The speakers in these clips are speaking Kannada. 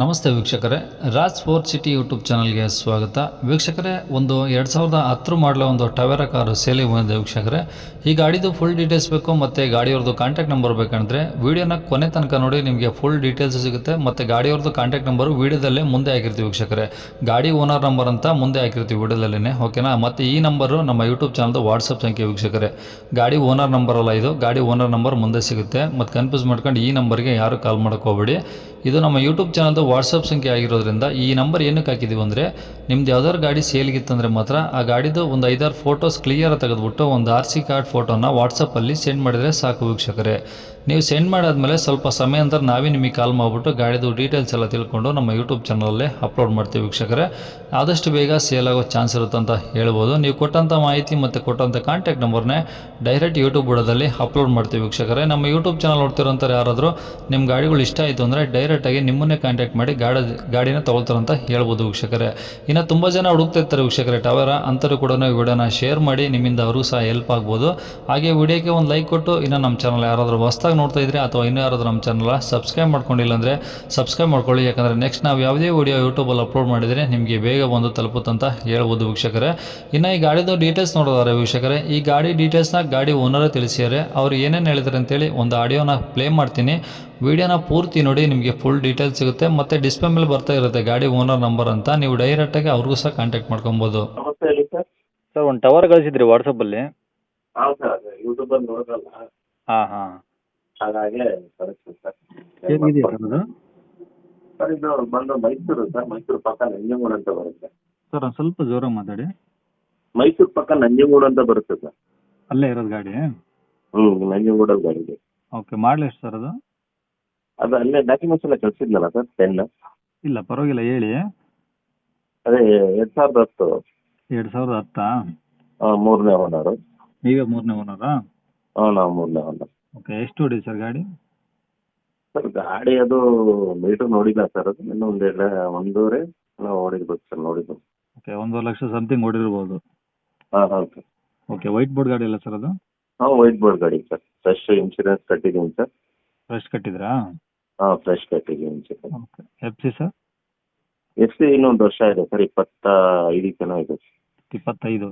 ನಮಸ್ತೆ ವೀಕ್ಷಕರೇ, ರಾಜ್ ಸ್ಪೋರ್ಟ್ ಸಿಟಿ ಯೂಟ್ಯೂಬ್ ಚಾನಲ್ಗೆ ಸ್ವಾಗತ. ವೀಕ್ಷಕರೇ, ಒಂದು ಎರಡು ಸಾವಿರದ ಹತ್ತು ಮಾಡಲ ಒಂದು ಟವೆರ ಕಾರು ಸೇಲಿಗೆ ಬಂದಿದೆ ವೀಕ್ಷಕರೇ. ಈ ಗಾಡಿದು ಫುಲ್ ಡೀಟೇಲ್ಸ್ ಬೇಕು, ಮತ್ತು ಗಾಡಿಯವ್ರದ್ದು ಕಾಂಟ್ಯಾಕ್ಟ್ ನಂಬರ್ ಬೇಕಂದರೆ ವೀಡಿಯೋನ ಕೊನೆ ತನಕ ನೋಡಿ ನಿಮಗೆ ಫುಲ್ ಡೀಟೇಲ್ಸ್ ಸಿಗುತ್ತೆ, ಮತ್ತು ಗಾಡಿಯವ್ರದ್ದು ಕಾಂಟ್ಯಾಕ್ಟ್ ನಂಬರು ವೀಡಿಯೋದಲ್ಲೇ ಮುಂದೆ ಹಾಕಿರ್ತೀವಿ ವೀಕ್ಷಕರೇ. ಗಾಡಿ ಓನರ್ ನಂಬರ್ ಅಂತ ಮುಂದೆ ಹಾಕಿರ್ತೀವಿ ವೀಡಿಯೋದಲ್ಲೇ ಓಕೆನಾ ಮತ್ತು ಈ ನಂಬರು ನಮ್ಮ ಯೂಟ್ಯೂಬ್ ಚಾನಲ್ದು ವಾಟ್ಸಪ್ ಸಂಖ್ಯೆ ವೀಕ್ಷಕರೇ. ಗಾಡಿ ಓನರ್ ನಂಬರ್ ಅಲ್ಲ ಇದು, ಗಾಡಿ ಓನರ್ ನಂಬರ್ ಮುಂದೆ ಸಿಗುತ್ತೆ. ಮತ್ತು ಕನ್ಫ್ಯೂಸ್ ಮಾಡ್ಕೊಂಡು ಈ ನಂಬರ್ಗೆ ಯಾರು ಕಾಲ್ ಮಾಡೋಕೆ ಹೋಗಬೇಡಿ. ಇದು ನಮ್ಮ ಯೂಟ್ಯೂಬ್ ಚಾನಲ್ದು ವಾಟ್ಸಪ್ ಸಂಖ್ಯೆ ಆಗಿರೋದ್ರಿಂದ ಈ ನಂಬರ್ ಏನಕ್ಕೆ ಹಾಕಿದ್ದೀವಿ ಅಂದರೆ ನಿಮ್ದು ಯಾವ್ದಾದ್ರು ಗಾಡಿ ಸೇಲ್ಗಿತ್ತಂದರೆ ಮಾತ್ರ ಆ ಗಾಡಿದು ಒಂದು ಐದಾರು ಫೋಟೋಸ್ ಕ್ಲಿಯರ್ ತೆಗೆದುಬಿಟ್ಟು ಒಂದು ಆರ್ ಸಿ ಕಾರ್ಡ್ ಫೋಟೋನ ವಾಟ್ಸಪ್ಪಲ್ಲಿ ಸೆಂಡ್ ಮಾಡಿದರೆ ಸಾಕು ವೀಕ್ಷಕರೇ. ನೀವು ಸೆಂಡ್ ಮಾಡಾದಮೇಲೆ ಸ್ವಲ್ಪ ಸಮಯ ನಂತರ ನಾವೇ ನಿಮಗೆ ಕಾಲ್ ಮಾಡಿಬಿಟ್ಟು ಗಾಡಿದು ಡೀಟೇಲ್ಸ್ ಎಲ್ಲ ತಿಳ್ಕೊಂಡು ನಮ್ಮ ಯೂಟ್ಯೂಬ್ ಚಾನಲಲ್ಲೇ ಅಪ್ಲೋಡ್ ಮಾಡ್ತೀವಿ ವೀಕ್ಷಕರೇ. ಆದಷ್ಟು ಬೇಗ ಸೇಲ್ ಆಗೋ ಚಾನ್ಸ್ ಇರುತ್ತೆ ಅಂತ ಹೇಳ್ಬೋದು. ನೀವು ಕೊಟ್ಟಂಥ ಮಾಹಿತಿ ಮತ್ತು ಕೊಟ್ಟಂಥ ಕಾಂಟ್ಯಾಕ್ಟ್ ನಂಬರ್ನೇ ಡೈರೆಕ್ಟ್ ಯೂಟ್ಯೂಬ್ ಬುಡದಲ್ಲಿ ಅಪ್ಲೋಡ್ ಮಾಡ್ತೀವಿ ವೀಕ್ಷಕರೇ. ನಮ್ಮ ಯೂಟ್ಯೂಬ್ ಚಾನಲ್ ನೋಡ್ತಿರೋಂಥ ಯಾರಾದರೂ ನಿಮ್ಮ ಗಾಡಿಗಳು ಇಷ್ಟ ಆಯಿತು ಅಂದರೆ ಡೈರೆಕ್ಟಾಗಿ ನಿಮ್ಮನ್ನೇ ಕಾಂಟ್ಯಾಕ್ಟ್ ಮಾಡಿ ಗಾಡಿ, ಗಾಡಿನ ಅಂತ ಹೇಳ್ಬೋದು ವೀಕ್ಷಕರೇ. ಇನ್ನು ತುಂಬ ಜನ ಹುಡುಕ್ತಾ ಇರ್ತಾರೆ ವೀಕ್ಷಕರೇ ಟವರ ಅಂತರೂ ಕೂಡ ವಿಡಿಯೋನ ಶೇರ್ ಮಾಡಿ ನಿಮ್ಮಿಂದ ಅವರು ಸಹ ಹೆಲ್ಪ್ ಆಗ್ಬೋದು. ಹಾಗೆ ವಿಡಿಯೋಕ್ಕೆ ಒಂದು ಲೈಕ್ ಕೊಟ್ಟು ಇನ್ನು ನಮ್ಮ ಚಾನಲ್ ಯಾರಾದರೂ ಹೊಸ್ದಾಗಿ ನೋಡ್ತಾ ಇದ್ರೆ ಅಥವಾ ಇನ್ನೂ ಯಾರಾದರೂ ನಮ್ಮ ಚಾನಲ್ ಸಬ್ಸ್ಕ್ರೈಬ್ ಮಾಡ್ಕೊಂಡಿಲ್ಲ ಅಂದರೆ ಸಬ್ಸ್ಕ್ರೈಬ್ ಮಾಡ್ಕೊಳ್ಳಿ. ಯಾಕಂದರೆ ನೆಕ್ಸ್ಟ್ ನಾವು ಯಾವುದೇ ವಿಡಿಯೋ ಯೂಟ್ಯೂಬಲ್ಲಿ ಅಪ್ಲೋಡ್ ಮಾಡಿದರೆ ನಿಮಗೆ ಬೇಗ ಬಂದು ತಲುಪುತ್ತಂತ ಹೇಳ್ಬೋದು ವೀಕ್ಷಕರೇ. ಇನ್ನು ಈ ಗಾಡಿದು ಡೀಟೇಲ್ಸ್ ನೋಡೋದಾರೆ ವೀಕ್ಷಕರೇ. ಈ ಗಾಡಿ ಡೀಟೇಲ್ಸ್ನ ಗಾಡಿ ಓನರೇ ತಿಳಿಸಿದ್ದಾರೆ ಅವ್ರು ಏನೇನು ಹೇಳಿದ್ದಾರೆ ಅಂತೇಳಿ ಒಂದು ಆಡಿಯೋನ ಪ್ಲೇ ಮಾಡ್ತೀನಿ. ವಿಡಿಯೋನ ಪೂರ್ತಿ ನೋಡಿ ನಿಮಗೆ ಫುಲ್ ಡೀಟೇಲ್ಸ್ ಸಿಗುತ್ತೆ. ಮತ್ತೆ ಡಿಸ್ಪ್ಲೇ ಮೇಲೆ ಬರ್ತಾ ಇರುತ್ತೆ ಗಾಡಿ ಓನರ್ ನಂಬರ್ ಅಂತ. ನೀವು ಡೈರೆಕ್ಟಾಗಿ ಅವ್ರಿಗೂ ಸಹ ಕಾಂಟ್ಯಾಕ್ಟ್ ಮಾಡ್ಕೊಬೋದು. ನಮಸ್ತೆ ಹೇಳಿ ಸರ್. ಸರ್ ಒಂದು ಟವರ್ ಕಳಿಸಿದ್ರಿ ವಾಟ್ಸಪ್ಪಲ್ಲಿ ಹಾಂ ಸರ್ ಅದೇ ಯೂಟ್ಯೂಬಲ್ಲಿ ನೋಡೋದಲ್ಲ. ಹಾಂ ಹಾಂ. ಹಾಗಾಗಿ ಕಳಿಸ್ತೀವಿ ಸರ್. ಹೇಗಿದೆಯಾ ಸರ್ ಅದು? ಸರ್ ಇದು ಬಂದು ಮೈಸೂರು ಸರ್. ಮೈಸೂರು ಪಕ್ಕ ನಂಜನಗೂಡು ಅಂತ ಬರುತ್ತೆ. ಸರ್ ಒಂದು ಸ್ವಲ್ಪ ಜೋರಾಗಿ ಮಾತಾಡಿ. ಮೈಸೂರು ಪಕ್ಕ ನಂಜನಗೂಡು ಅಂತ ಬರುತ್ತೆ ಸರ್. ಅಲ್ಲೇ ಇರೋದು ಗಾಡಿ? ಹ್ಞೂ ನಂಜನಗೂಡಲ್ಲಿ ಗಾಡಿ ಇದೆ ಓಕೆ ಮಾಡಲಿ ಎಷ್ಟು ಸರ್ ಅದು? ಅದು ಅಲ್ಲೇ ಡಾಕ್ಯುಮೆಂಟ್ಸ್ ಎಲ್ಲ ಕಳಿಸಿದ್ನಲ್ಲ ಸರ್ ಪೆನ್ ಇಲ್ಲ ಪರವಾಗಿಲ್ಲ ಹೇಳಿ. ಅದೇ ಎರಡು ಸಾವಿರದ ಹತ್ತು. ಎರಡು ಸಾವಿರದ ಹತ್ತಾ? ಮೂರನೇ ಓನರು ನೀವೇ ಮೂರನೇ ಓನರಾ ಹಾಂ ನಾವು ಮೂರನೇ ಓನರ್ ಓಕೆ ಎಷ್ಟು ಹೊಡಿ ಸರ್ ಗಾಡಿ? ಸರ್ ಗಾಡಿ ಅದು ಮೀಟರ್ ನೋಡಿಲ್ಲ ಸರ್ ಅದು ಇನ್ನೂ ಒಂದು ಎರಡು ಒಂದೂವರೆ ನಾವು ಓಡಿರ್ಬೇಕು ಸರ್ ನೋಡಿದ್ದು ಓಕೆ ಒಂದೂವರೆ ಲಕ್ಷ ಸಮಥಿಂಗ್ ಹೊಡಿರ್ಬೋದು ಹಾಂ ಹಾಂ ಸರ್ ಓಕೆ ವೈಟ್ ಬೋರ್ಡ್ ಗಾಡಿ ಅಲ್ಲ ಸರ್ ಅದು? ಹಾಂ ವೈಟ್ ಬೋರ್ಡ್ ಗಾಡಿ ಸರ್ ಫ್ರೆಶ್ ಇನ್ಶೂರೆನ್ಸ್ ಕಟ್ಟಿದ್ದೀನಿ ಸರ್ ಫ್ರೆಶ್ ಕಟ್ಟಿದ್ರಾ? ಫ್ರೆಶ್ ಪ್ಯಾಕೇಜ್ ಅನ್ಸುತ್ತೆ okay. F C sir? F C ಇನ್ನೊಂದು ವರ್ಷ ಇದೆ ಸರ್ ಇಪ್ಪತ್ತ ಜನ ಇದೆ. ಇಪ್ಪತ್ತೈದು.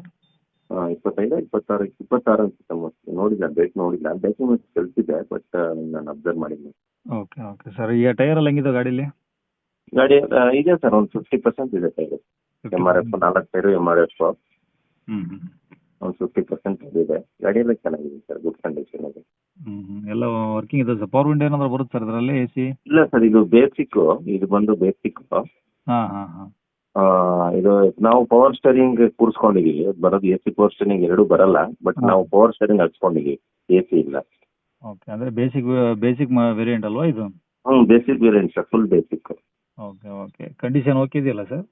ಹಾಂ ಇಪ್ಪತ್ತೈದು ಇಪ್ಪತ್ತಾರು ಇಪ್ಪತ್ತಾರು ಅನ್ಸುತ್ತೆ ಮೋಸ್ಟ್ಲಿ ನೋಡಿಲ್ಲ ಡೇಟ್ ನೋಡಿಲ್ಲ. ಡಾಕ್ಯುಮೆಂಟ್ಸ್ ಕಳಿಸಿದ್ದೆ ಬಟ್ ನಾನು ಅಬ್ಸರ್ವ್ ಮಾಡಿಲ್ಲ. Okay okay. ಸರ್ ಈಗ ಟೈರ್ ಎಲ್ಲ ಹೆಂಗಿದೆ ಗಾಡೀಲಿ? ಗಾಡಿ ಇದೆ ಸರ್ ಒಂದು ಫಿಫ್ಟಿ ಪರ್ಸೆಂಟ್ ಇದೆ ಟೈರ್ ಎಂ ಆರ್ ಎಫ್ ನಾಲ್ಕು ಟೈರು ಎಂ ಆರ್ ಎಫ್ ಒಂದು ಫಿಫ್ಟಿ ಪರ್ಸೆಂಟ್ ಇದೆ. ಗಾಡಿ ಎಲ್ಲ ಚೆನ್ನಾಗಿದೆ ಸರ್ ಗುಡ್ ಕಂಡೀಷನ್ ಇದೆ. ಹ್ಞೂ ಎಲ್ಲ ವರ್ಕಿಂಗ್ ಇದೆ ಸರ್ ಪವರ್ ವಿಂಡೋ ಏನಾದ್ರು ಬರುತ್ತೆ ಸರ್ ಇದರಲ್ಲಿ ಎ ಸಿ ಇಲ್ಲ ಸರ್ ಇದು ಬೇಸಿಕ್ ಇದು ಬಂದು ಬೇಸಿಕ್ ಹಾಂ ಹಾಂ ಹಾಂ. ಇದು ನಾವು ಪವರ್ ಸ್ಟೇರಿಂಗ್ ಕೂರಿಸ್ಕೊಂಡಿದ್ದೀವಿ ಬರೋದು ಎ ಸಿ ಪವರ್ ಸ್ಟೇರಿಂಗ್ ಎರಡು ಬರಲ್ಲ ಬಟ್ ನಾವು ಪವರ್ ಸ್ಟೇರಿಂಗ್ ಹಚ್ಕೊಂಡಿದ್ದೀವಿ ಎ ಸಿ ಇಲ್ಲ ಓಕೆ ಅಂದರೆ ಬೇಸಿಕ್ ಬೇಸಿಕ್ ವೇರಿಯಂಟ್ ಅಲ್ವಾ ಇದು? ಹ್ಞೂ basic variant sir full basic okay okay condition okay ಇದೆಯಲ್ಲ ಸರ್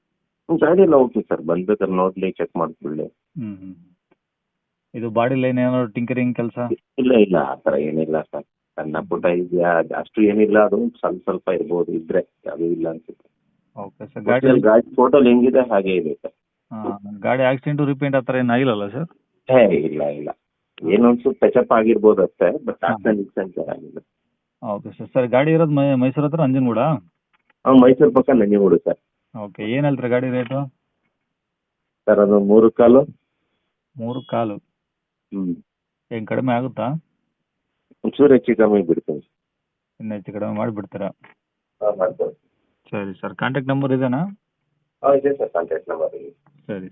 ಗಾಡಿ ಎಲ್ಲ ಓಕೆ ಸರ್ ಬಂದ್ಬೇಕಾದ್ರೆ ನೋಡ್ಲಿ ಚೆಕ್ ಮಾಡ್ಕೊಳ್ಳಿ. ಹ್ಮ್ ಹ್ಞೂ ಇದು ಬಾಡಿ ಲೈನ್ ಏನಾದ್ರು ಟಿಂಕರಿಂಗ್ ಕೆಲಸ? ಇಲ್ಲ ಇಲ್ಲ ಆ ಥರ ಏನಿಲ್ಲ ಸರ್. ಸಣ್ಣ ಪುಟ್ಟ ಇದೆಯಾ ಅಷ್ಟು ಏನಿಲ್ಲ ಅದು ಸ್ವಲ್ಪ ಸ್ವಲ್ಪ ಇರ್ಬೋದು ಇದ್ರೆ ಅದು ಇಲ್ಲ ಅನ್ಸುತ್ತೆ. ಓಕೆ ಸರ್ ಗಾಡಿ ಗಾಡಿ ಗಾಡಿ ಫೋಟೋಲ್ ಹೆಂಗಿದೆ ಹಾಗೆ ಇದೆ ಸರ್. ಗಾಡಿ ಆಕ್ಸಿಡೆಂಟು ರಿಪೇಂಟ್ ಆ ಥರ ಏನು ಆಗಿಲ್ಲಲ್ಲ ಸರ್ ಹೇ ಇಲ್ಲ ಇಲ್ಲ. ಏನೊಂದು ಸ್ವಲ್ಪ ಟಚಪ್ ಆಗಿರ್ಬೋದು ಅಷ್ಟೇ ಬಟ್ ಆಕ್ಸಿಡೆಂಟ್ ಇಕ್ಸಿಡೆಂಟ್ ಆಗಿಲ್ಲ. ಓಕೆ ಸರ್ ಸರ್ ಗಾಡಿ ಇರೋದು ಮೈ ಮೈಸೂರು ಹತ್ರ ನಂಜನಗೂಡ ಹಾಂ ಮೈಸೂರು ಪಕ್ಕ ನಂಜನಗೂಡು ಸರ್. ಓಕೆ ಏನು ಹೇಳ್ತಾರೆ ಗಾಡಿ ರೇಟು? ಸರ್ ಅದು ಮೂರು ಕಾಲು. ಮೂರು ಕಾಲು. ಹ್ಞೂ ಏನು ಕಡಿಮೆ ಆಗುತ್ತಾ? ಒಂಚೂರು ಹೆಚ್ಚು ಕಮ್ಮಿ ಬಿಡ್ತೀನಿ. ಇನ್ನು ಹೆಚ್ಚು ಕಡಿಮೆ ಮಾಡಿಬಿಡ್ತೀರಾ? ಹಾಂ ಸರಿ ಸರ್ ಕಾಂಟ್ಯಾಕ್ಟ್ ನಂಬರ್ ಇದೇನಾ? ಹಾಂ ಇದೆ ಸರ್ ಕಾಂಟ್ಯಾಕ್ಟ್ ನಂಬರ್ ಸರಿ.